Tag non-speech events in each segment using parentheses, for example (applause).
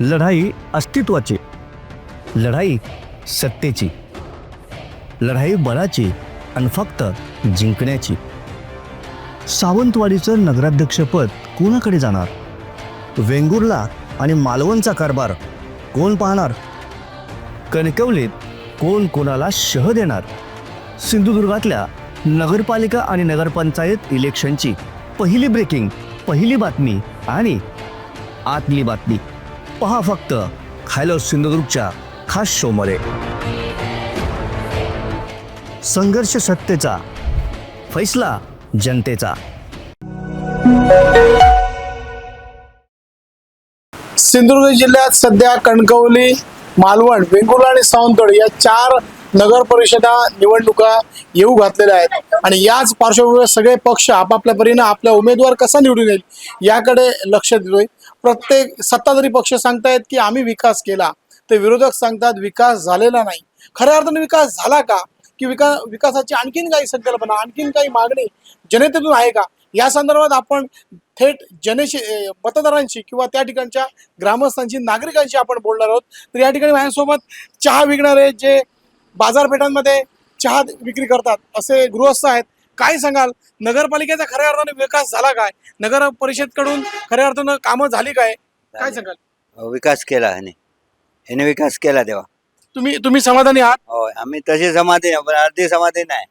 लढाई अस्तित्वाची लढाई सत्तेची लढाई बळाची आणि फक्त जिंकण्याची. सावंतवाडीचं नगराध्यक्षपद कोणाकडे जाणार? वेंगुर्ला आणि मालवणचा कारभार कोण पाहणार? कणकवलीत कोण कोणाला शह देणार? सिंधुदुर्गातल्या नगरपालिका आणि नगरपंचायत इलेक्शनची पहिली ब्रेकिंग पहिली बातमी आणि आतली बातमी. पहा फक्त खायला सिंधुदुर्गच्या खास शोमध्ये. संघर्ष सत्तेचा फैसला जनतेचा. सिंधुदुर्ग जिल्ह्यात सध्या कणकवली मालवण वेंगुर्ला आणि सावंतवाड या चार नगर परिषदा निवडणुका येऊ घातलेल्या आहेत. आणि याच पार्श्वभूमीवर सगळे पक्ष आपापल्या परीनं आपला उमेदवार कसा निवडून येईल याकडे लक्ष देतोय. प्रत्येक सत्ताधारी पक्ष सांगतायत की आम्ही विकास केला. ते विरोधक सांगतात विकास झालेला नाही. खऱ्या अर्थाने विकास झाला का? की विका विकासाची आणखीन काही संकल्पना आणखीन काही मागणी जनतेतून आहे का? या संदर्भात आपण थेट जनेशी मतदारांशी किंवा त्या ठिकाणच्या ग्रामस्थांशी नागरिकांशी आपण बोलणार आहोत. तर या ठिकाणी माझ्यासोबत चहा विकणारे जे बाजारपेठांमध्ये चहा विक्री करतात असे गृहस्थ आहेत. काय सांगाल? नगरपालिकेचा खऱ्या अर्थाने विकास झाला काय? नगर परिषदकडून खऱ्या अर्थानं कामं झाली काय? काय सांगाल? विकास केला ह्याने. ह्याने विकास केला तेव्हा तुम्ही तुम्ही समाधानी आहात? होय आम्ही तसे समाधी नाही पण अर्धी समाधी नाही.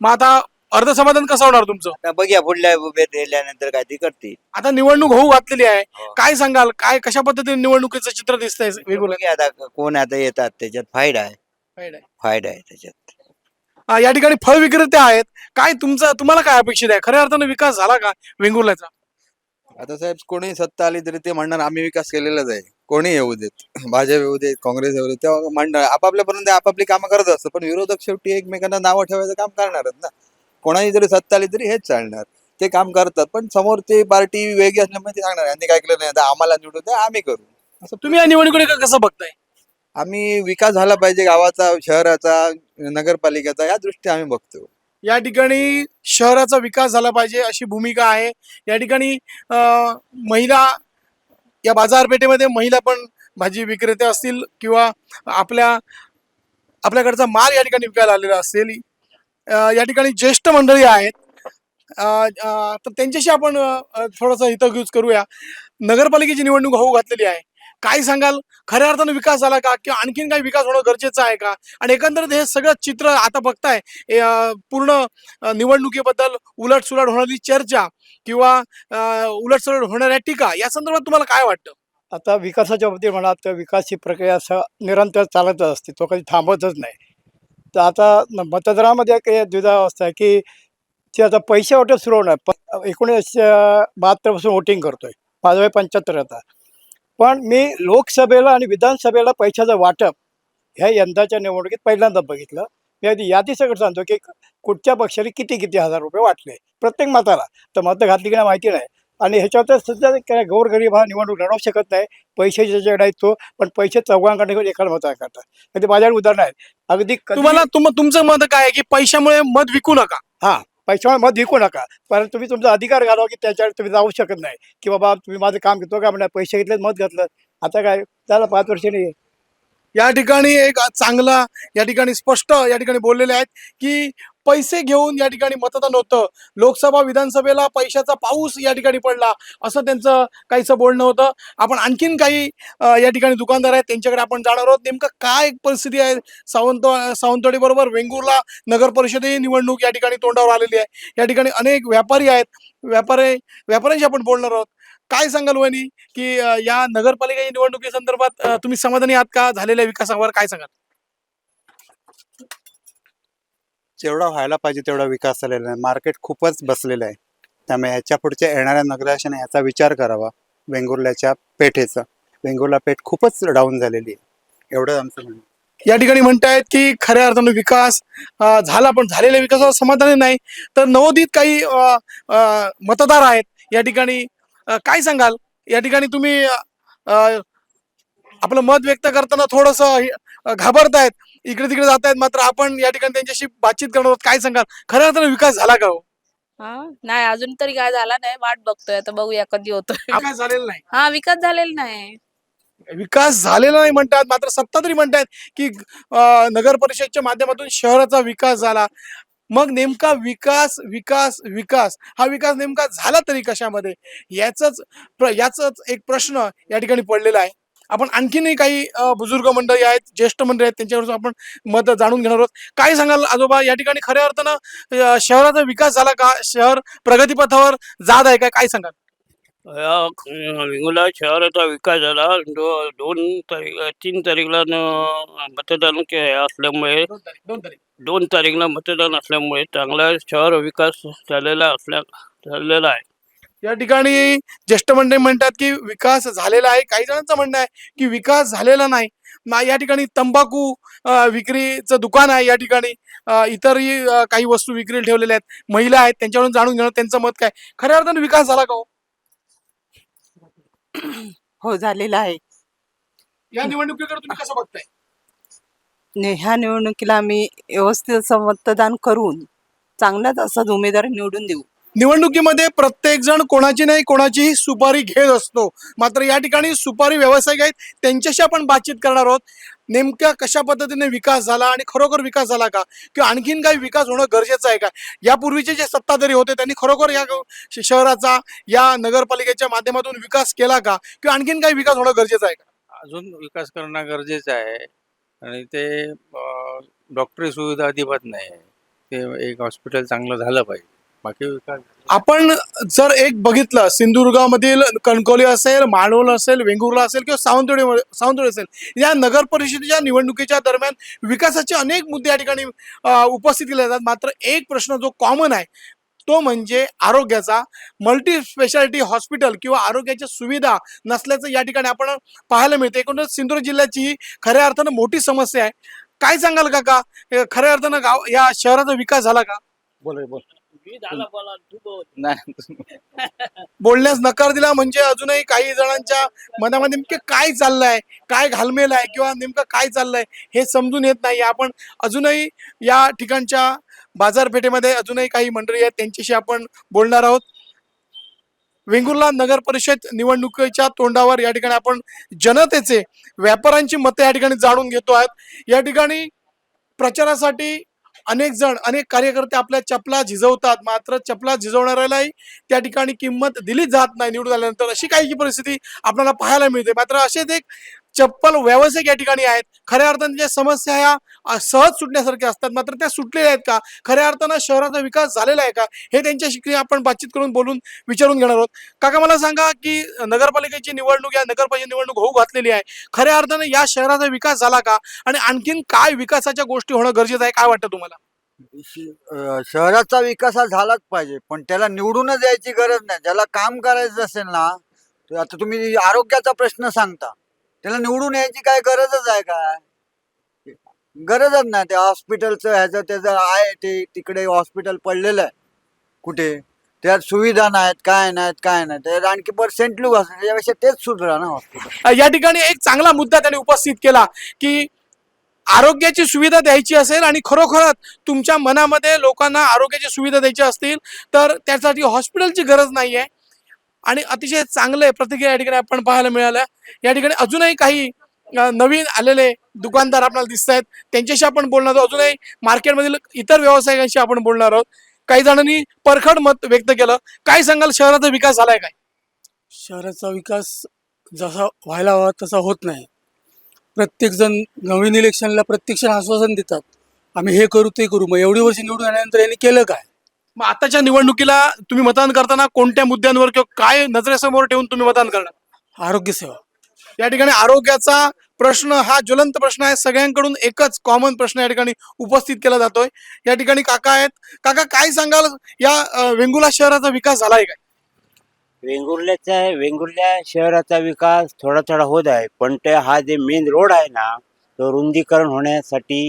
मग आता अर्ध समाधान कसं होणार तुमचं? आता बघूया पुढल्या उभेत गेल्यानंतर काय ती करते आता निवडणूक होऊ घातलेली आहे. हो. काय सांगाल? काय कशा पद्धतीने निवडणुकीचं चित्र दिसतंय? वेगवेगळं. बघूया आता कोण आता येतात त्याच्यात फायदा आहे. फायदा आहे त्याच्यात. या ठिकाणी फळ विक्रेते आहेत. काय तुमचं तुम्हाला काय अपेक्षित आहे? खऱ्या अर्थानं विकास झाला का वेंगुर्ल्याचा? आता साहेब कोणी सत्ता आली तरी ते म्हणणार आम्ही विकास केलेलाच आहे. कोणी येऊ देत भाजप येऊ देत काँग्रेस येऊ देत तेव्हा म्हणणार आपापल्यापर्यंत आपापली कामं करत असतं. पण विरोधक शेवटी एकमेकांना नावं ठेवायचं काम करणारच ना. कोणाही जरी सत्ता आली तरी हेच चालणार. ते काम करतात पण समोर ते पार्टी वेगळी असल्यामुळे ते सांगणार यांनी काय केलं नाही आता आम्हाला निवडून द्या आम्ही करू. असं तुम्ही या निवडणुकीकडे कसं बघताय? आम्ही विकास झाला पाहिजे गावाचा शहराचा नगरपालिकेचा या दृष्टी आम्ही बघतो या ठिकाणी शहराचा विकास झाला पाहिजे अशी भूमिका आहे. या ठिकाणी महिला या बाजारपेठेमध्ये महिला पण भाजी विक्रेते असतील किंवा आपल्या आपल्याकडचा माल या ठिकाणी विकायला आलेला असेल. या ठिकाणी ज्येष्ठ मंडळी आहेत. तर त्यांच्याशी आपण अं, थोडंसं हितगुज करूया. नगरपालिकेची निवडणूक होऊ घातलेली आहे. काय सांगाल? खऱ्या अर्थानं विकास झाला का? किंवा आणखीन काही विकास होणं गरजेचं आहे का? आणि एकंदरीत हे सगळं चित्र आता बघताय पूर्ण निवडणुकीबद्दल उलटसुलट होणारी चर्चा किंवा उलटसुलट होणाऱ्या टीका या संदर्भात तुम्हाला काय वाटतं? आता विकासाच्या बाबतीत म्हणा तर विकास ही प्रक्रिया असं निरंतर चालतच असते. तो कधी थांबतच नाही. तर आता मतदारामध्ये काही द्विधावस्था आहे की ते आता पैसे वाटप सुरू होणार. एकोणीसशे बहात्तरपासून वोटिंग करतोय. माझं वय पंच्याहत्तर आता. पण मी लोकसभेला आणि विधानसभेला पैशाचं वाटप ह्या यंदाच्या निवडणुकीत पहिल्यांदा बघितलं. मी आधी यादी सगळं सांगतो की कुठच्या पक्षाने किती किती हजार रुपये वाटले? प्रत्येक मताला. तर मतं घातली की नाही माहिती नाही. आणि ह्याच्यावर सध्या काय गोरगरीब हा निवडणूक लढवू शकत नाही. पैसे ज्याच्याकडे आहेत तो पण पैसे चौघांकडे घेऊन एकाला मत करतात ते माझ्याकडे उदाहरण आहे. अगदी तुम्हाला तुम तुमचं मत काय आहे की पैशामुळे मत विकू नका? पैशामुळे मत विकू नका. कारण तुम्ही तुमचा अधिकार घालवा की त्याच्यावर तुम्ही जाऊ शकत नाही. की बाबा तुम्ही माझं काम घेतो का म्हणा पैसे घेतले मत घातलं. आता काय? त्याला पाच वर्ष नाही या ठिकाणी एक चांगला या ठिकाणी स्पष्ट या ठिकाणी बोललेले आहेत की पैसे घेऊन या ठिकाणी मतदान होतं. लोकसभा विधानसभेला पैशाचा पाऊस या ठिकाणी पडला असं त्यांचं काहीसं बोलणं होतं. आपण आणखीन काही या ठिकाणी दुकानदार आहेत त्यांच्याकडे आपण जाणार आहोत. नेमकं काय परिस्थिती आहे? सावंत सावंतवाडी बरोबर वेंगुर्ला नगर परिषदे निवडणूक या ठिकाणी तोंडावर आलेली आहे. या ठिकाणी अनेक व्यापारी आहेत. व्यापारी व्यापाऱ्यांशी आपण बोलणार आहोत. काय सांगाल वहिनी की या नगरपालिका निवडणुकीसंदर्भात तुम्ही समाधानी आहात का? झालेल्या विकासावर काय सांगाल? जेवढा व्हायला पाहिजे तेवढा विकास झालेला नाही मार्केट खूपच बसलेलं आहे. त्यामुळे ह्याच्या पुढच्या येणाऱ्या नगराशाने याचा विचार करावा वेंगुर्ल्याच्या पेठेचा. वेंगुर्ला पेठ खूपच डाऊन झालेली आहे. एवढं आमचं म्हणणं या ठिकाणी म्हणतायत की खऱ्या अर्थानं विकास झाला पण झालेल्या विकासावर समाधानी नाही. तर नवोदित काही मतदार आहेत या ठिकाणी काय सांगाल? या ठिकाणी तुम्ही आपलं मत व्यक्त करताना थोडस घाबरतायत. इकडे तिकडे जात आहेत मात्र आपण या ठिकाणी त्यांच्याशी बातचीत करणार आहोत. काय सांगाल? खऱ्या अर्थानं विकास झाला का हो? हा? नाही अजून तरी काय झाला नाही. वाट बघतोय. आता बघूया कधी होतोय. विकास झालेला नाही. हा विकास झालेला नाही. विकास झालेला नाही म्हणतात. मात्र सत्ताधारी म्हणतात की अं, नगर परिषदच्या माध्यमातून शहराचा विकास झाला. मग नेमका विकास विकास विकास हा विकास नेमका झाला तरी कशामध्ये? याच याच एक प्रश्न या ठिकाणी पडलेला आहे. आपण आणखीनही काही बुजुर्ग मंडळी आहेत ज्येष्ठ मंडळी आहेत त्यांच्यावर आपण मत जाणून घेणार आहोत. काय सांगाल आजोबा? या ठिकाणी खऱ्या अर्थानं शहराचा विकास झाला का? शहर प्रगतीपथावर जात आहे का? काय सांगाल? वेंगुर्ला शहराचा विकास झाला. दो दोन तारीख तीन तारीखला मतदान असल्यामुळे दोन तारीखला मतदान असल्यामुळे चांगला शहर विकास झालेला असल्या झालेला आहे. या ठिकाणी ज्येष्ठ मंडळी म्हणतात की विकास झालेला आहे. काही जणांचं म्हणणं आहे की विकास झालेला नाही. ना या ठिकाणी तंबाखू विक्रीचं दुकान आहे. या ठिकाणी इतरही काही वस्तू विक्रीला ठेवलेल्या आहेत. महिला आहेत. त्यांच्याकडून जाणून घेणं त्यांचं मत काय? खऱ्या अर्थाने विकास झाला का हो? (clears throat) हो झालेला आहे. या निवडणुकीकडे तुम्ही कसं बघताय? ने ह्या निवडणुकीला आम्ही व्यवस्थित असं मतदान करून चांगलाच असाच उमेदवार निवडून देऊ. निवडणुकीमध्ये प्रत्येक जण कोणाची नाही कोणाचीही सुपारी घेत असतो. मात्र या ठिकाणी सुपारी व्यावसायिक आहेत त्यांच्याशी आपण बातचीत करणार आहोत. नेमक्या कशा पद्धतीने विकास झाला आणि खरोखर विकास झाला का? किंवा आणखीन काही विकास होणं गरजेचं आहे का? यापूर्वीचे जे सत्ताधारी होते त्यांनी खरोखर या शहराचा या नगरपालिकेच्या माध्यमातून विकास केला का? किंवा आणखीन काही विकास होणं गरजेचं आहे का? अजून विकास करणं गरजेचं आहे. आणि ते डॉक्टरी सुविधा अजिबात नाही. ते एक हॉस्पिटल चांगलं झालं पाहिजे. बाकी आपण जर एक बघितलं सिंधुदुर्गामधील कणकवली असेल माणोल असेल वेंगुर्ला असेल किंवा सावंतवाडी सावंतवाडी असेल या नगर परिषदेच्या निवडणुकीच्या दरम्यान विकासाचे अनेक मुद्दे या ठिकाणी उपस्थित केले जातात. मात्र एक प्रश्न जो कॉमन आहे तो म्हणजे आरोग्याचा. मल्टी स्पेशालिटी हॉस्पिटल किंवा आरोग्याच्या सुविधा नसल्याचं या ठिकाणी आपण पाहायला मिळते. एकूणच सिंधुदुर्ग जिल्ह्याची ही खऱ्या अर्थानं मोठी समस्या आहे. काय सांगाल काका? हे खऱ्या अर्थानं गाव या शहराचा विकास झाला का? बोल बोल. नाही. बोलण्यास नकार दिला म्हणजे अजूनही काही जणांच्या मनामध्ये नेमके काय चाललंय काय घालमेल आहे किंवा नेमकं काय चाललंय हे समजून येत नाही. आपण अजूनही या ठिकाणच्या बाजारपेठेमध्ये अजूनही काही मंडळी आहेत त्यांच्याशी आपण बोलणार आहोत. वेंगुर्ला नगर परिषद निवडणुकीच्या तोंडावर या ठिकाणी आपण जनतेचे व्यापाऱ्यांची मतं या ठिकाणी जाणून घेतो आहेत. या ठिकाणी प्रचारासाठी अनेक जण अनेक कार्यकर्ते आपल्या चपला झिजवतात. मात्र चपला झिजवणाऱ्यालाही त्या ठिकाणी किंमत दिली जात नाही निवडून आल्यानंतर. अशी काही परिस्थिती आपल्याला पाहायला मिळते. मात्र असेच एक चप्पल व्यावसायिक या ठिकाणी आहेत. खऱ्या अर्थानं ज्या समस्या ह्या सहज सुटण्यासारख्या असतात. मात्र त्या सुटलेल्या आहेत का? खऱ्या अर्थानं शहराचा विकास झालेला आहे का? हे त्यांच्याशी आपण बातचीत करून बोलून विचारून घेणार आहोत. काका मला सांगा की नगरपालिकेची निवडणूक या नगरपालिकेची निवडणूक होऊ घातलेली आहे. खऱ्या अर्थानं या शहराचा विकास झाला का? आणि आणखीन काय विकासाच्या गोष्टी होणं गरजेचं आहे? काय वाटतं तुम्हाला? शहराचा विकास हा झालाच पाहिजे. पण त्याला निवडूनच यायची गरज नाही. ज्याला काम करायचं असेल ना आता तुम्ही आरोग्याचा प्रश्न सांगता. त्याला निवडून यायची काय गरजच आहे काय गरजच नाही. त्या हॉस्पिटलचं ह्याचं त्याचं आहे ते तिकडे हॉस्पिटल पडलेलं आहे कुठे? त्यात सुविधा नाहीत काय नाहीत काय नाही त्यात आणखी पर्सेंट लूक असतं. त्याच्यापेक्षा तेच सुधरा ना हॉस्पिटल. या ठिकाणी एक चांगला मुद्दा त्यांनी उपस्थित केला की आरोग्याची सुविधा द्यायची असेल आणि खरोखरच तुमच्या मनामध्ये लोकांना आरोग्याची सुविधा द्यायची असतील तर त्यासाठी हॉस्पिटलची गरज नाही आहे आणि अतिशय चांगले प्रतिक्रिया या ठिकाणी आपण पाहायला मिळाल्या. या ठिकाणी अजूनही काही नवीन आलेले दुकानदार आपल्याला दिसत आहेत. त्यांच्याशी आपण बोलणार आहोत. अजूनही मार्केटमधील इतर व्यावसायिकांशी आपण बोलणार आहोत. काही जणांनी परखड मत व्यक्त केलं. काय सांगाल? शहराचा विकास झालाय काय? शहराचा विकास जसा व्हायला हवा तसा होत नाही. प्रत्येकजण नवीन इलेक्शनला प्रत्यक्ष आश्वासन देतात. आम्ही हे करू ते करू. मग एवढी वर्ष निवडून आल्यानंतर यांनी केलं काय? मग आताच्या निवडणुकीला तुम्ही मतदान करताना कोणत्या मुद्द्यांवर किंवा काय नजरेसमोर ठेवून तुम्ही मतदान करणार? आरोग्यसेवा या ठिकाणी आरोग्याचा प्रश्न हा ज्वलंत प्रश्न आहे. सगळ्यांकडून एकच कॉमन प्रश्न या ठिकाणी उपस्थित केला जातोय. या ठिकाणी काका आहेत. काका काय सांगाल? या अ, वेंगुर्ला शहराचा विकास झालाय काय? वेंगुर्ल्याचा वेंगुर्ल्या शहराचा विकास थोडा थोडा होत आहे. पण ते हा जे मेन रोड आहे ना तो रुंदीकरण होण्यासाठी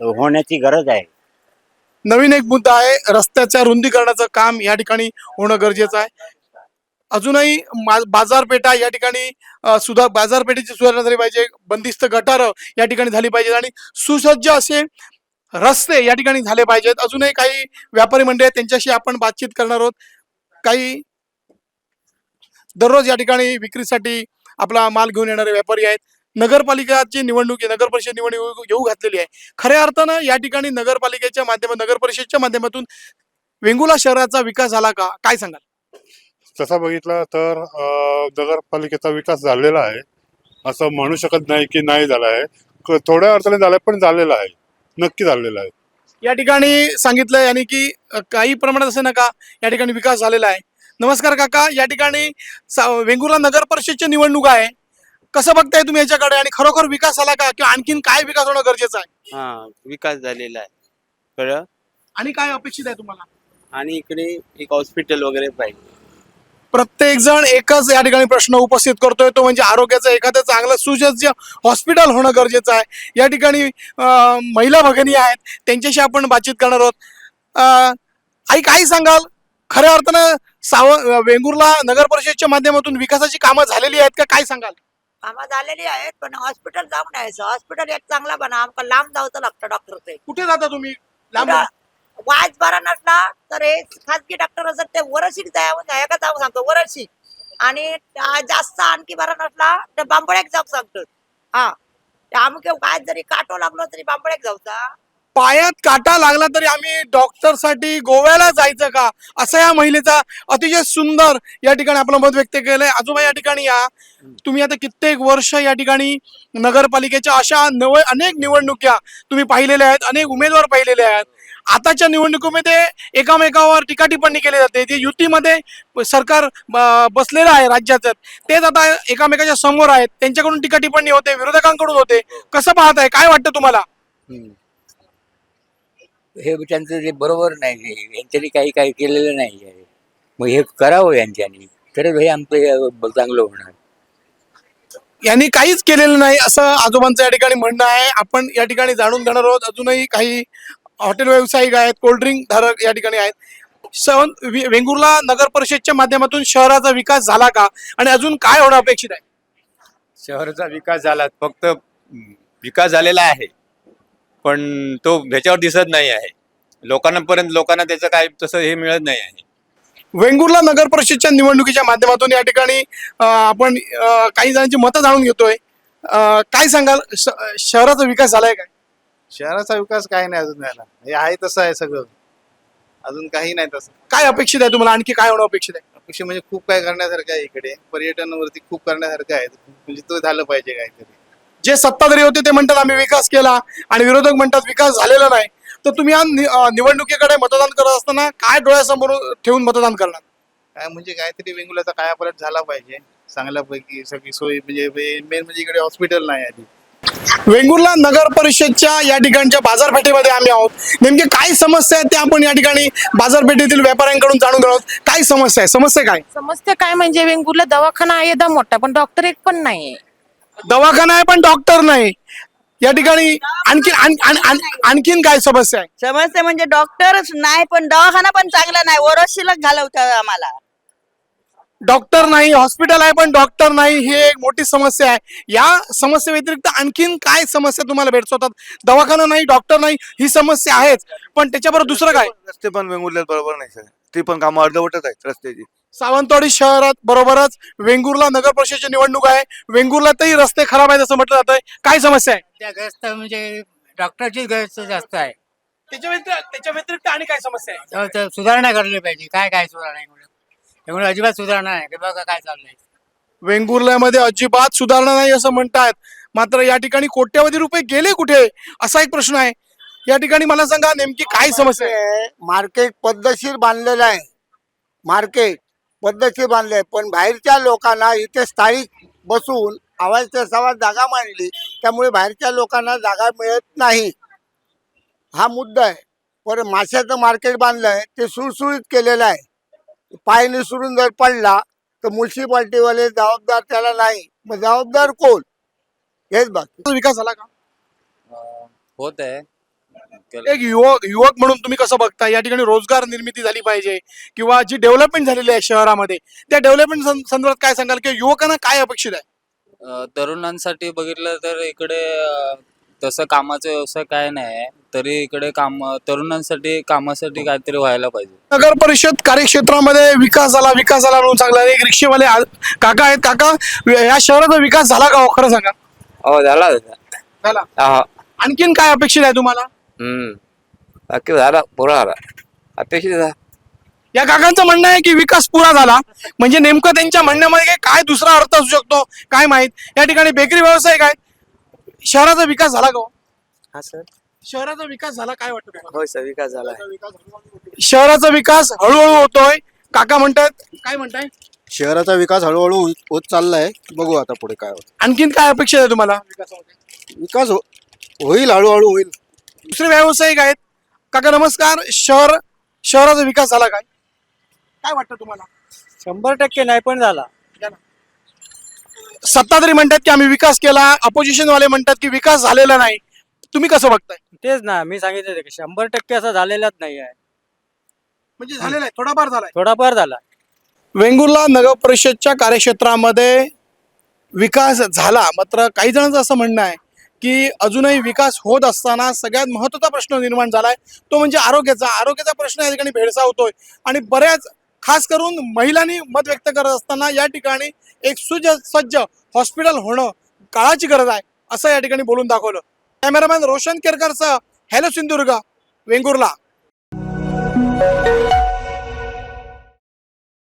होण्याची गरज आहे. नवीन एक मुद्दा आहे रस्त्याच्या रुंदीकरणाचं काम या ठिकाणी होणं गरजेचं आहे. अजूनही मा- बाजारपेठा या ठिकाणी सुद्धा सुधा बाजारपेठेची सुधारणा झाली पाहिजे बंदिस्त गटारं या ठिकाणी झाली पाहिजेत आणि सुसज्ज असे रस्ते या ठिकाणी झाले पाहिजेत. अजूनही काही व्यापारी मंडळी आहेत त्यांच्याशी आपण बातचीत करणार आहोत. काही दररोज या ठिकाणी विक्रीसाठी आपला माल घेऊन येणारे व्यापारी आहेत. नगरपालिकाची निवडणूक नगर परिषद निवडणूक येऊ घातलेली आहे. खऱ्या अर्थानं या ठिकाणी नगरपालिकेच्या माध्यमात नगर परिषदच्या माध्यमातून वेंगुला शहराचा विकास झाला का? काय सांगाल? तसा बघितला तर नगरपालिकेचा विकास झालेला आहे. असं म्हणू शकत नाही की नाही झाला आहे. थोड्या अर्थाने झालाय पण झालेला आहे. नक्की झालेला आहे. या ठिकाणी सांगितलं यांनी की काही प्रमाणात असे नका या ठिकाणी विकास झालेला आहे. नमस्कार काका या ठिकाणी वेंगुर्ला नगर परिषदची निवडणूक आहे. कसं बघताय तुम्ही याच्याकडे? आणि खरोखर विकास झाला का? किंवा आणखीन काय विकास होणं गरजेचं आहे? हा विकास झालेला आहे. कळलं? आणि काय अपेक्षित आहे तुम्हाला? आणि इकडे एक हॉस्पिटल वगैरे पाहिजे. प्रत्येक जण एकच या ठिकाणी प्रश्न उपस्थित करतोय. तो म्हणजे आरोग्याचं एखादं चांगलं सुसज्ज हॉस्पिटल होणं गरजेचं आहे. या ठिकाणी अं, महिला भगिनी आहेत. त्यांच्याशी आपण बातचीत करणार आहोत. अं, आई काय सांगाल? खऱ्या अर्थानं साव वेंगुर्ला नगर परिषदच्या माध्यमातून विकासाची कामं झालेली आहेत का? काय सांगाल? कामं झालेली आहेत पण हॉस्पिटल जाऊन यायचं हॉस्पिटल एक चांगला बना. आमका लांब जावचं लागतं डॉक्टरचे कुठे जाता तुम्ही? लांब वाज बरा नसला तर हे खाजगी डॉक्टर असत ते वरशीक जाऊन का जाऊ सांगतो वरशीक आणि जास्त आणखी बरा नसला तर बांबळ्याक जाऊ सांगतो. हा. आमके काय जरी काटो लागलो तरी बांबळ्याक जाऊचा. पायात काटा लागला तरी आम्ही डॉक्टरसाठी गोव्याला जायचं का? असं या महिलेचा अतिशय सुंदर या ठिकाणी आपलं मत व्यक्त केलंय. आजोबा या ठिकाणी या. तुम्ही आता कित्येक वर्ष या ठिकाणी नगरपालिकेच्या अशा नव अनेक निवडणुक्या तुम्ही पाहिलेल्या आहेत. अनेक उमेदवार पाहिलेले आहेत. आताच्या निवडणुकीमध्ये एकामेकावर टीका टिप्पणी केली जाते. जे युतीमध्ये सरकार बसलेलं आहे राज्याचं तेच आता एकामेकाच्या समोर आहेत. त्यांच्याकडून टीका टिप्पणी होते विरोधकांकडून होते. कसं पाहत आहे काय वाटतं तुम्हाला? हे त्यांचं जे बरोबर नाही हे यांच्यानी काही काही केलेलं नाही आहे. मग हे करावं यांच्यानी. तरच हे आमचं हे चांगलं होणार. यांनी काहीच केलेलं नाही असं आजोबांचं या ठिकाणी म्हणणं आहे. आपण या ठिकाणी जाणून घेणार आहोत. अजूनही काही हॉटेल व्यावसायिक आहेत कोल्ड्रिंक धारक या ठिकाणी आहेत. सवन वेंगुर्ला नगर परिषदच्या माध्यमातून शहराचा विकास झाला का? आणि अजून काय होणं अपेक्षित आहे? शहराचा विकास झाला. फक्त विकास झालेला आहे. पण तो ह्याच्यावर दिसत नाही आहे. लोकांना पर्यंत लोकांना त्याचं काय तसं हे मिळत नाही आहे. वेंगुर्ला नगर परिषदच्या निवडणुकीच्या माध्यमातून या ठिकाणी आपण काही जणांची मतं जाणून घेतोय. काय सांगाल? श- शहराचा विकास झालाय काय? शहराचा विकास काही नाही अजून झाला. हे आहे तसं आहे सगळं. अजून काही नाही तसं. काय अपेक्षित आहे तुम्हाला? आणखी काय होणं अपेक्षित आहे? अपेक्षा म्हणजे खूप काय करण्यासारखं आहे इकडे. पर्यटनावरती खूप करण्यासारखं आहे. म्हणजे तो झालं पाहिजे काहीतरी. जे सत्ताधारी होते ते म्हणतात आम्ही विकास केला आणि विरोधक म्हणतात विकास झालेला नाही. तर तुम्ही निवडणुकीकडे मतदान करत असताना काय डोळ्यासमोर ठेवून मतदान करणार? काय म्हणजे काहीतरी वेंगुलाचा कायापालट झाला पाहिजे. चांगल्यापैकी सगळी सोय म्हणजे मेन म्हणजे इकडे हॉस्पिटल नाही आधी वेंगुर्ला नगर परिषदच्या या ठिकाणच्या बाजारपेठेमध्ये आम्ही आहोत. नेमके काय समस्या आहेत त्या आपण या ठिकाणी बाजारपेठेतील व्यापाऱ्यांकडून जाणून आहोत. काय समस्या आहे? समस्या काय? समजते काय म्हणजे वेंगुर्ला दवाखाना आहे एकदम मोठा पण डॉक्टर एक पण नाही दवाखाना आहे पण डॉक्टर नाही. या ठिकाणी आणखीन आण- आण- आण- आणखीन काय समस्या आहे? समजते म्हणजे डॉक्टरच नाही पण दवाखाना पण चांगला नाही. वरशिलक घालवतात आम्हाला. डॉक्टर नाही हॉस्पिटल आहे पण डॉक्टर नाही ही एक मोठी समस्या आहे. या समस्ये व्यतिरिक्त आणखीन काय समस्या तुम्हाला भेटतात दवाखाना नाही डॉक्टर नाही ही समस्या आहेच. पण त्याच्याबरोबर दुसरं काय? रस्ते पण वेंगुर्ल्यात बरोबर नाही सर. ती पण कामं अर्धवटच आहेत रस्त्याची. सावंतवाडी शहरात बरोबरच वेंगुर्ला नगर परिषदेची निवडणूक आहे. वेंगुर्लातही रस्ते खराब आहेत असं म्हटलं जातंय. काय समस्या आहे? त्या ग्रस्त म्हणजे डॉक्टरचीच गरज जास्त आहे. त्याच्या व्यतिरिक्त त्याच्या व्यतिरिक्त आणि काय समस्या आहे? तर- तर सुधारणा करायला पाहिजे. काय काय सुधारणा आहे म्हणून? त्यामुळे अजिबात सुधारणा नाही. की बघा काय चाललंय. वेंगुर्ल्यामध्ये अजिबात सुधारणा नाही असं म्हणतात. मात्र या ठिकाणी कोट्यवधी रुपये गेले कुठे? असा एक प्रश्न आहे. या ठिकाणी मला सांगा नेमकी काय समस्या आहे? मार्केट पद्धतशीर बांधलेलं आहे. मार्केट. पद्धतशीर बांधले पण बाहेरच्या लोकांना इथे स्थायिक बसून आवाजच्या सवाज जागा मांडली त्यामुळे बाहेरच्या लोकांना जागा मिळत नाही. हा मुद्दा आहे. पर माशाचं मार्केट बांधलंय ते सुळसुळीत केलेलं आहे. पाय निसरून जर पडला तर म्युन्सिपाल्टीवाले जबाबदार त्याला नाही. मग जबाबदार कोण? हेच बाकी. विकास झाला का? होत आहे. एक युवक युवक म्हणून तुम्ही कसं बघता या ठिकाणी रोजगार निर्मिती झाली पाहिजे किंवा जी डेव्हलपमेंट झालेली आहे शहरामध्ये त्या डेव्हलपमेंट संदर्भात काय सांगाल की युवकांना काय अपेक्षित आहे? तरुणांसाठी बघितलं तर इकडे तसं कामाचं व्यवसाय काय नाही तरी इकडे काम तरुणांसाठी कामासाठी काहीतरी व्हायला पाहिजे. नगर परिषद कार्यक्षेत्रामध्ये विकास झाला विकास झाला म्हणून चांगला एक रिक्षेवाले काका आहेत. काका या शहराचा विकास झाला का हो? खरं सांगा. हो झाला. झाला. आणखीन काय अपेक्षित आहे तुम्हाला? हम्म. बाकी झाला पुरा झाला. अपेक्षित आहे. या काकांचं म्हणणं आहे की विकास पुरा झाला. म्हणजे नेमकं त्यांच्या म्हणण्यामध्ये काय- काय दुसरा अर्थ असू शकतो काय माहीत? या ठिकाणी बेकरी व्यवसाय काय? शहराचा विकास झाला का हो? हा सर. शहराचा विकास झाला काय वाटतं तुम्हाला? होय सर विकास झाला शहराचा विकास हळूहळू होतोय. काका म्हणतात काय म्हणताय? शहराचा विकास हळूहळू होत- होत चाललाय. बघू आता पुढे काय होतं. आणखीन काय अपेक्षित आहे तुम्हाला? विकास हो- होईल हळूहळू होईल. दुसरे व्यावसायिक आहेत. काका नमस्कार. शहर शहराचा विकास झाला काय? काय वाटतं तुम्हाला? शंभर टक्के नाही पण झाला. सत्ताधारी म्हणतात की आम्ही विकास केला. अपोजिशन वाले म्हणतात की विकास झालेला नाही. तुम्ही कसं बघताय? तेच ना मी सांगितलं की शंभर टक्के असं झालेलाच नाही आहे. म्हणजे झालेला आहे. थोडाफार झालाय. थोडाफार झाला. वेंगुर्ला नगर परिषदच्या कार्यक्षेत्रामध्ये विकास झाला. मात्र काही जणांचं असं म्हणणं आहे की अजूनही विकास होत असताना सगळ्यात महत्त्वाचा प्रश्न निर्माण झालाय. तो म्हणजे आरोग्याचा. आरोग्याचा प्रश्न या ठिकाणी भेडसावतोय. आणि बऱ्याच खास करून महिलांनी मत व्यक्त करत असताना या ठिकाणी एक सुज सज्ज हॉस्पिटल होणं काळाची गरज आहे असं या ठिकाणी बोलून दाखवलं. कॅमेरामॅन रोशन केरकरचं हॅलो सिंधुदुर्ग वेंगुर्ला.